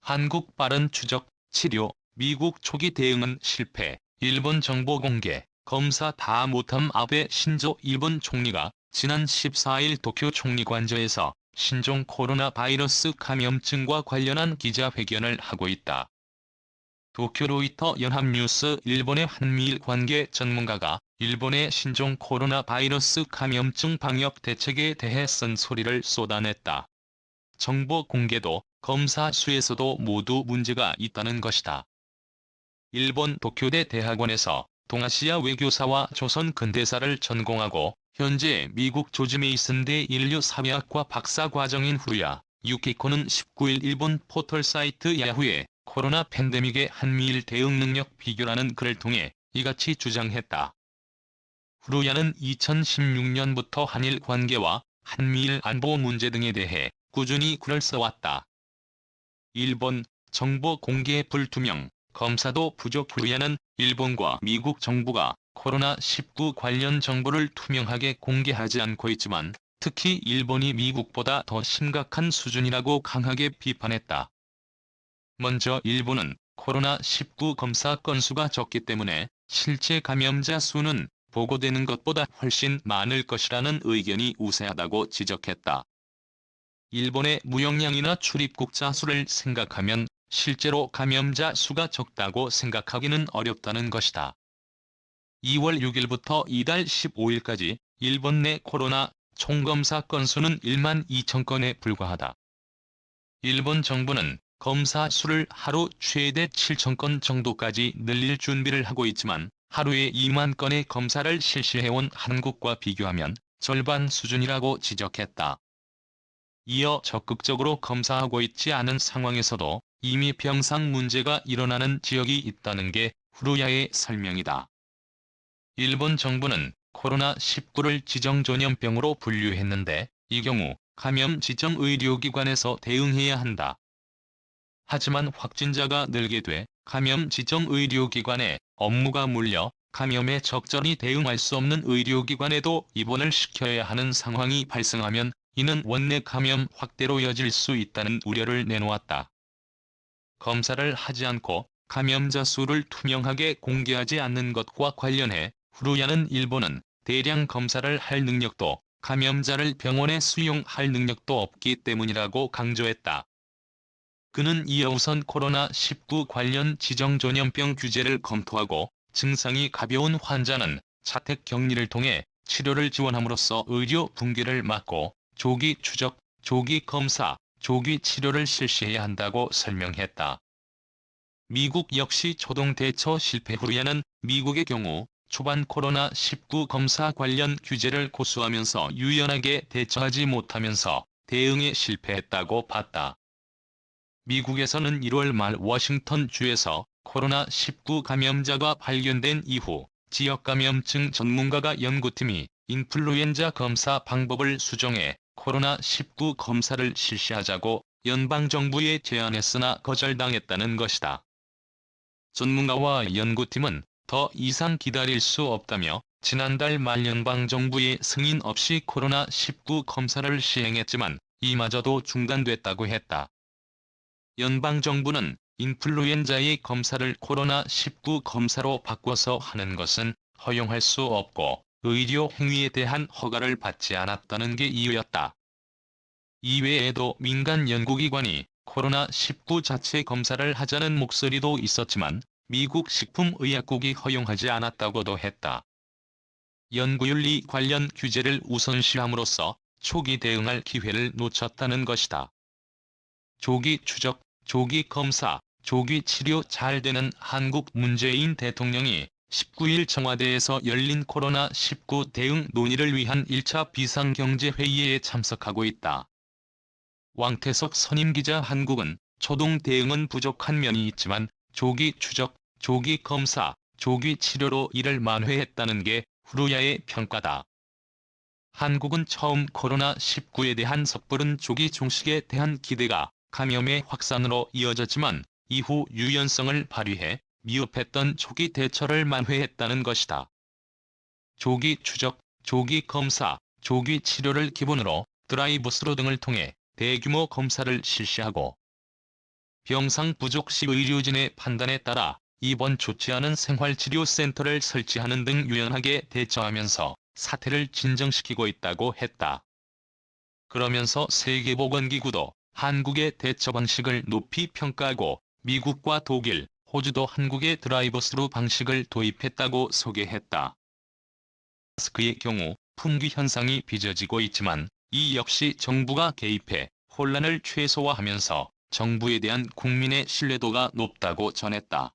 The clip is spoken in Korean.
한국 빠른 추적, 치료, 미국 초기 대응은 실패, 일본 정보 공개, 검사 다 못함 아베 신조 일본 총리가 지난 14일 도쿄 총리관저에서 신종 코로나 바이러스 감염증과 관련한 기자회견을 하고 있다. 도쿄 로이터 연합뉴스 일본의 한미일 관계 전문가가 일본의 신종 코로나 바이러스 감염증 방역 대책에 대해 쓴소리를 쏟아냈다. 정보 공개도 검사 수에서도 모두 문제가 있다는 것이다. 일본 도쿄대 대학원에서 동아시아 외교사와 조선 근대사를 전공하고 현재 미국 조지 메이슨대 인류사회학과 박사 과정인 후야 유키코는 19일 일본 포털 사이트 야후에 코로나 팬데믹의 한미일 대응 능력 비교라는 글을 통해 이같이 주장했다. 후루야는 2016년부터 한일 관계와 한미일 안보 문제 등에 대해 꾸준히 글을 써왔다. 일본 정보 공개 불투명, 검사도 부족 후루야는 일본과 미국 정부가 코로나19 관련 정보를 투명하게 공개하지 않고 있지만 특히 일본이 미국보다 더 심각한 수준이라고 강하게 비판했다. 먼저 일본은 코로나19 검사 건수가 적기 때문에 실제 감염자 수는 보고되는 것보다 훨씬 많을 것이라는 의견이 우세하다고 지적했다. 일본의 무역량이나 출입국자 수를 생각하면 실제로 감염자 수가 적다고 생각하기는 어렵다는 것이다. 2월 6일부터 이달 15일까지 일본 내 코로나 총검사 건수는 1만 2천 건에 불과하다. 일본 정부는 검사 수를 하루 최대 7천 건 정도까지 늘릴 준비를 하고 있지만 하루에 2만 건의 검사를 실시해온 한국과 비교하면 절반 수준이라고 지적했다. 이어 적극적으로 검사하고 있지 않은 상황에서도 이미 병상 문제가 일어나는 지역이 있다는 게 후루야의 설명이다. 일본 정부는 코로나19를 지정전염병으로 분류했는데 이 경우 감염 지정 의료기관에서 대응해야 한다. 하지만 확진자가 늘게 돼 감염 지정 의료기관에 업무가 몰려 감염에 적절히 대응할 수 없는 의료기관에도 입원을 시켜야 하는 상황이 발생하면 이는 원내 감염 확대로 이어질 수 있다는 우려를 내놓았다. 검사를 하지 않고 감염자 수를 투명하게 공개하지 않는 것과 관련해 후루야는 일본은 대량 검사를 할 능력도 감염자를 병원에 수용할 능력도 없기 때문이라고 강조했다. 그는 이어 우선 코로나19 관련 지정 전염병 규제를 검토하고 증상이 가벼운 환자는 자택 격리를 통해 치료를 지원함으로써 의료 붕괴를 막고 조기 추적, 조기 검사, 조기 치료를 실시해야 한다고 설명했다. 미국 역시 초동 대처 실패 후루야는 미국의 경우 초반 코로나19 검사 관련 규제를 고수하면서 유연하게 대처하지 못하면서 대응에 실패했다고 봤다. 미국에서는 1월 말 워싱턴 주에서 코로나19 감염자가 발견된 이후 지역 감염증 전문가가 연구팀이 인플루엔자 검사 방법을 수정해 코로나19 검사를 실시하자고 연방정부에 제안했으나 거절당했다는 것이다. 전문가와 연구팀은 더 이상 기다릴 수 없다며 지난달 말 연방정부의 승인 없이 코로나19 검사를 시행했지만 이마저도 중단됐다고 했다. 연방정부는 인플루엔자의 검사를 코로나19 검사로 바꿔서 하는 것은 허용할 수 없고 의료 행위에 대한 허가를 받지 않았다는 게 이유였다. 이외에도 민간 연구기관이 코로나19 자체 검사를 하자는 목소리도 있었지만 미국 식품의약국이 허용하지 않았다고도 했다. 연구윤리 관련 규제를 우선시함으로써 초기 대응할 기회를 놓쳤다는 것이다. 조기 추적, 조기 검사, 조기 치료 잘 되는 한국 문재인 대통령이 19일 청와대에서 열린 코로나19 대응 논의를 위한 1차 비상경제회의에 참석하고 있다. 왕태석 선임기자 한국은 초동 대응은 부족한 면이 있지만 조기 추적, 조기 검사, 조기 치료로 이를 만회했다는 게 후루야의 평가다. 한국은 처음 코로나19에 대한 섣부른 조기 종식에 대한 기대가 감염의 확산으로 이어졌지만 이후 유연성을 발휘해 미흡했던 초기 대처를 만회했다는 것이다. 조기 추적, 조기 검사, 조기 치료를 기본으로 드라이브스루 등을 통해 대규모 검사를 실시하고 병상 부족 시 의료진의 판단에 따라 입원 조치하는 생활치료센터를 설치하는 등 유연하게 대처하면서 사태를 진정시키고 있다고 했다. 그러면서 세계보건기구도 한국의 대처 방식을 높이 평가하고 미국과 독일, 호주도 한국의 드라이버스루 방식을 도입했다고 소개했다. 마스크의 경우 품귀 현상이 빚어지고 있지만 이 역시 정부가 개입해 혼란을 최소화하면서 정부에 대한 국민의 신뢰도가 높다고 전했다.